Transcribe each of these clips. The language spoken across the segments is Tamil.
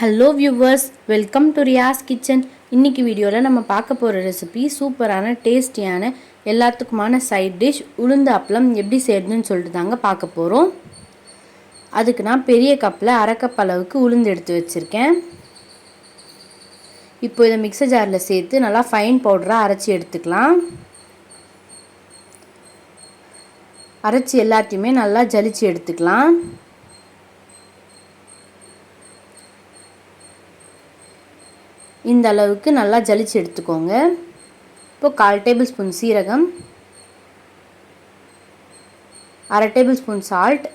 Hello viewers welcome to Riyas kitchen இன்றைக்கி வீடியோவில் நம்ம பார்க்க போகிற ரெசிபி சூப்பரான டேஸ்டியான எல்லாத்துக்குமான சைட் டிஷ் உளுந்து அப்பளம் எப்படி செய்யறதுன்னு சொல்லிட்டு தாங்க பார்க்க போகிறோம் அதுக்கு நான் பெரிய கப்பில் அரை கப் அளவுக்கு உளுந்து எடுத்து வச்சுருக்கேன். இப்போ இதை மிக்சர் ஜாரில் சேர்த்து நல்லா ஃபைன் பவுடராக அரைச்சி எடுத்துக்கலாம். அரைச்சி எல்லாத்தையுமே நல்லா ஜலிச்சு எடுத்துக்கலாம். இந்த அளவுக்கு நல்லா ஜலிச்சு எடுத்துக்கோங்க. இப்போ கால் டேபிள் ஸ்பூன் சீரகம். அரை டேபிள் ஸ்பூன் சால்ட்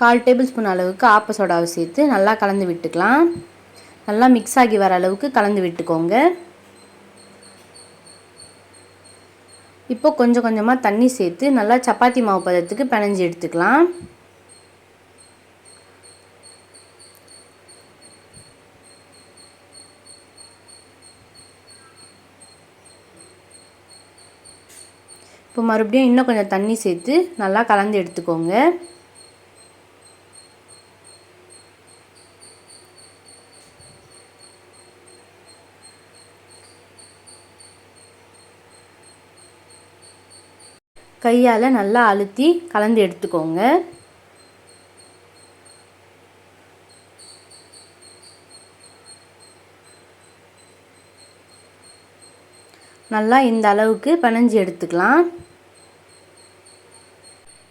கால் டேபிள் ஸ்பூன் அளவுக்கு ஆப்ப சோடாவை சேர்த்து நல்லா கலந்து விட்டுக்கலாம். நல்லா மிக்ஸ் ஆகி வர அளவுக்கு கலந்து விட்டுக்கோங்க. இப்போ கொஞ்சம் கொஞ்சமாக தண்ணி சேர்த்து நல்லா சப்பாத்தி மாவு பதத்துக்கு பிணைஞ்சி எடுத்துக்கலாம். இப்போ மறுபடியும் இன்னும் கொஞ்சம் தண்ணி சேர்த்து நல்லா கலந்து எடுத்துக்கோங்க. கையால் நல்லா அழுத்தி கலந்து எடுத்துக்கோங்க. நல்லா இந்த அளவுக்கு பினஞ்சி எடுத்துக்கலாம்.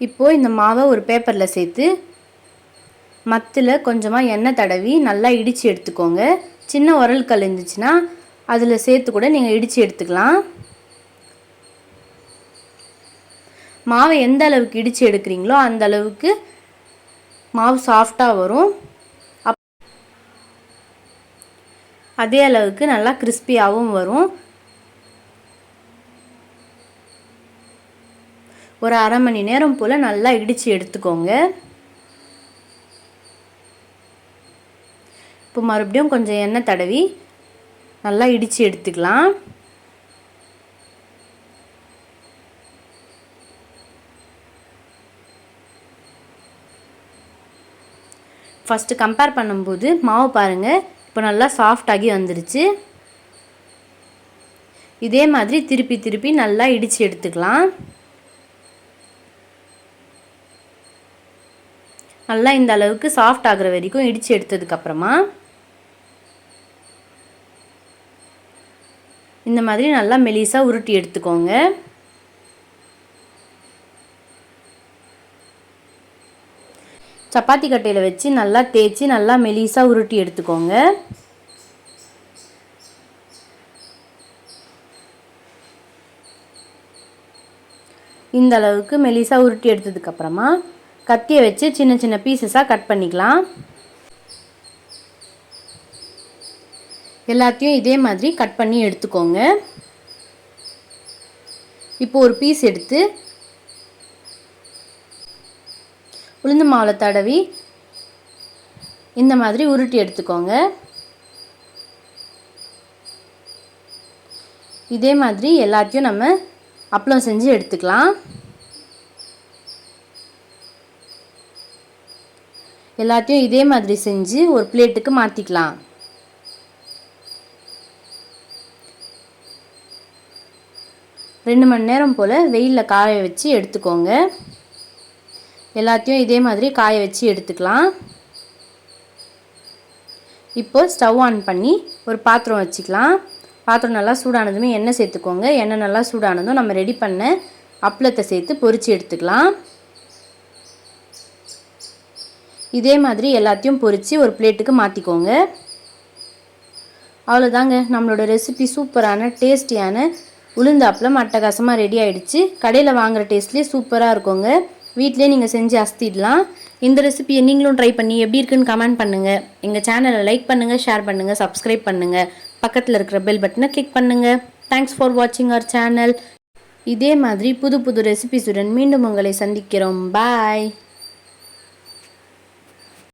இப்போது இந்த மாவை ஒரு பேப்பரில் சேர்த்து மத்தில் கொஞ்சமாக எண்ணெய் தடவி நல்லா இடித்து எடுத்துக்கோங்க. சின்ன உரல் கல் இருந்துச்சுன்னா அதில் சேர்த்து கூட நீங்கள் இடித்து எடுத்துக்கலாம். மாவை எந்த அளவுக்கு இடித்து எடுக்கிறீங்களோ அந்த அளவுக்கு மாவு சாஃப்டாக வரும். அப் அதே அளவுக்கு நல்லா கிறிஸ்பியாகவும் வரும். ஒரு அரை மணி நேரம் போல் நல்லா இடித்து எடுத்துக்கோங்க. இப்போ மறுபடியும் கொஞ்சம் எண்ணெய் தடவி நல்லா இடித்து எடுத்துக்கலாம். ஃபஸ்ட்டு கம்பேர் பண்ணும்போது மாவு பாருங்கள் இப்போ நல்லா சாஃப்டாகி வந்துருச்சு. இதே மாதிரி திருப்பி திருப்பி நல்லா இடித்து எடுத்துக்கலாம். நல்லா இந்த அளவுக்கு சாஃப்ட் ஆகிற வரைக்கும் இடித்து எடுத்ததுக்கப்புறமா இந்த மாதிரி நல்லா மெலிசாக உருட்டி எடுத்துக்கோங்க. சப்பாத்தி கட்டையில் வச்சு நல்லா தேய்ச்சி நல்லா மெலிசாக உருட்டி எடுத்துக்கோங்க. இந்த அளவுக்கு மெலிசாக உருட்டி எடுத்ததுக்கப்புறமா கத்தியை வச்சு சின்ன சின்ன பீசஸாக கட் பண்ணிக்கலாம். எல்லாத்தையும் இதே மாதிரி கட் பண்ணி எடுத்துக்கோங்க. இப்போ ஒரு பீஸ் எடுத்து உளுந்து மாவில் தடவி இந்த மாதிரி உருட்டி எடுத்துக்கோங்க. இதே மாதிரி எல்லாத்தையும் நம்ம அப்பளம் செஞ்சு எடுத்துக்கலாம். எல்லாத்தையும் இதே மாதிரி செஞ்சு ஒரு பிளேட்டுக்கு மாற்றிக்கலாம் ரெண்டு மணி நேரம் போல் வெயிலில் காய வச்சு எடுத்துக்கோங்க. எல்லாத்தையும் இதே மாதிரி காய வச்சு எடுத்துக்கலாம். இப்போ ஸ்டவ் ஆன் பண்ணி ஒரு பாத்திரம் வச்சுக்கலாம். பாத்திரம் நல்லா சூடானதுமே எண்ணெய் சேர்த்துக்கோங்க. எண்ணெய் நல்லா சூடானதும் நம்ம ரெடி பண்ண அப்பளத்தை சேர்த்து பொறிச்சு எடுத்துக்கலாம். இதே மாதிரி எல்லாத்தையும் பொறித்து ஒரு பிளேட்டுக்கு மாற்றிக்கோங்க அவ்வளோதாங்க நம்மளோட ரெசிபி சூப்பரான டேஸ்டியான உளுந்து அப்பளம் அட்டகாசமாக ரெடி ஆகிடுச்சு கடையில் வாங்குகிற டேஸ்ட்லேயே சூப்பராக இருக்குங்க. வீட்டிலே நீங்கள் செஞ்சு அஸ்திடலாம் இந்த ரெசிபியை நீங்களும் ட்ரை பண்ணி எப்படி இருக்குன்னு கமெண்ட் பண்ணுங்கள் எங்கள் சேனலை லைக் பண்ணுங்கள் ஷேர் பண்ணுங்கள் சப்ஸ்கிரைப் பண்ணுங்கள் பக்கத்தில் இருக்கிற பெல் பட்டனை கிளிக் பண்ணுங்கள் தேங்க்ஸ் ஃபார் வாட்சிங் அவர் சேனல் இதே மாதிரி புது புது ரெசிபிஸுடன் மீண்டும் உங்களை சந்திக்கிறோம். பாய்